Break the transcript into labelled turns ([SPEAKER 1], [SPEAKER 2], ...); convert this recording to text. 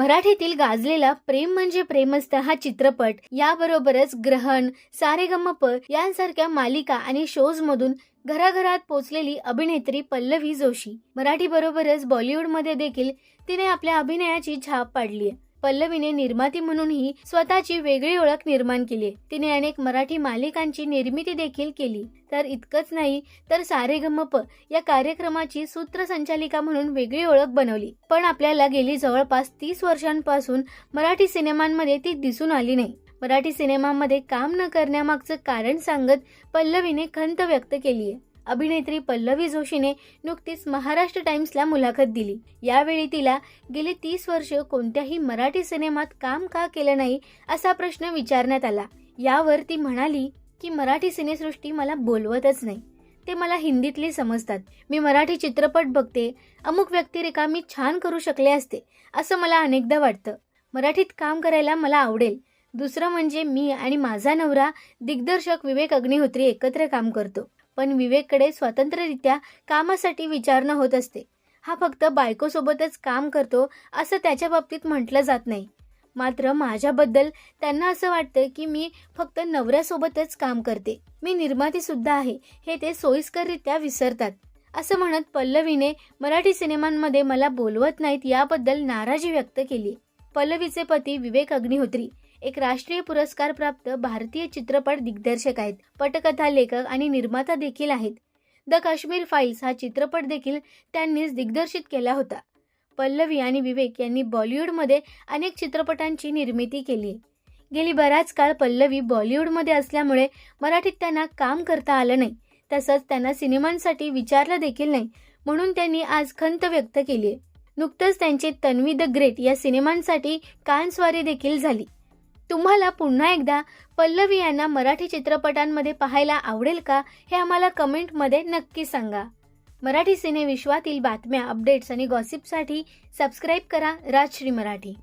[SPEAKER 1] मराठीतील गाजलेला प्रेम म्हणजे प्रेमस्थ हा चित्रपट याबरोबरच ग्रहण सारेगमप यांसारख्या मालिका आणि शोज मधून घराघरात पोचलेली अभिनेत्री पल्लवी जोशी. मराठी बरोबरच बॉलिवूडमध्ये देखील तिने आपल्या अभिनयाची छाप पाडली आहे पल्लवीने निर्माती म्हणूनही स्वतःची वेगळी ओळख निर्माण केली. आहे. तिने अनेक मराठी मालिकांची निर्मिती देखील केली. तर इतकंच नाही तर सारेगमप या कार्यक्रमाची सूत्रसंचालिका म्हणून वेगळी ओळख बनवली. पण आपल्याला गेली जवळपास तीस वर्षांपासून मराठी सिनेमांमध्ये ती दिसून आली नाही. मराठी सिनेमामध्ये काम न करण्यामागचं कारण सांगत पल्लवीने खंत व्यक्त केली आहे अभिनेत्री पल्लवी जोशीने नुकतीच महाराष्ट्र टाइम्सला मुलाखत दिली. यावेळी तिला गेली तीस वर्ष कोणत्याही मराठी सिनेमात काम का केलं नाही? असा प्रश्न विचारण्यात आला. यावर ती म्हणाली की मराठी सिनेसृष्टी मला बोलवतच नाही. ते मला हिंदीतले समजतात. मी मराठी चित्रपट बघते. अमुक व्यक्तिरेखा मी छान करू शकले असते. असं मला अनेकदा वाटतं. मराठीत काम करायला मला आवडेल. दुसरं म्हणजे मी आणि माझा नवरा दिग्दर्शक विवेक अग्निहोत्री एकत्र काम करतो. पण विवेककडे स्वतंत्ररित्या कामासाठी विचारणा होत असते. हा फक्त बायकोसोबतच काम करतो असं त्याच्या बाबतीत म्हटलं जात नाही. मात्र माझ्याबद्दल त्यांना असं वाटतं की मी फक्त नवऱ्यासोबतच काम करते. मी निर्मातीसुद्धा आहे. हे ते सोयीस्कररित्या विसरतात. असं म्हणत पल्लवीने मराठी सिनेमांमध्ये मला बोलवत नाहीत याबद्दल नाराजी व्यक्त केली. पल्लवीचे पती विवेक अग्निहोत्री. एक राष्ट्रीय पुरस्कार प्राप्त भारतीय चित्रपट दिग्दर्शक आहेत पटकथा लेखक आणि निर्माता देखील आहेत. द काश्मीर फाईल्स हा चित्रपट देखील त्यांनीच दिग्दर्शित केला होता. पल्लवी आणि विवेक यांनी बॉलिवूडमध्ये अनेक चित्रपटांची निर्मिती केली. गेली बराच काळ पल्लवी बॉलिवूडमध्ये असल्यामुळे मराठीत त्यांना काम करता आलं नाही तसंच त्यांना सिनेमांसाठी विचारलं देखील नाही म्हणून त्यांनी आज खंत व्यक्त केली आहे नुकतंच त्यांचे तन्वी द ग्रेट या सिनेमांसाठी कानस्वारी देखील झाली. तुम्हाला पुन्हा एकदा पल्लवी यांना मराठी चित्रपटांमध्ये पाहायला आवडेल का हे आम्हाला कमेंटमध्ये नक्की सांगा. मराठी सिनेविश्वातील बातम्या अपडेट्स आणि गॉसिपसाठी सबस्क्राईब करा राजश्री मराठी.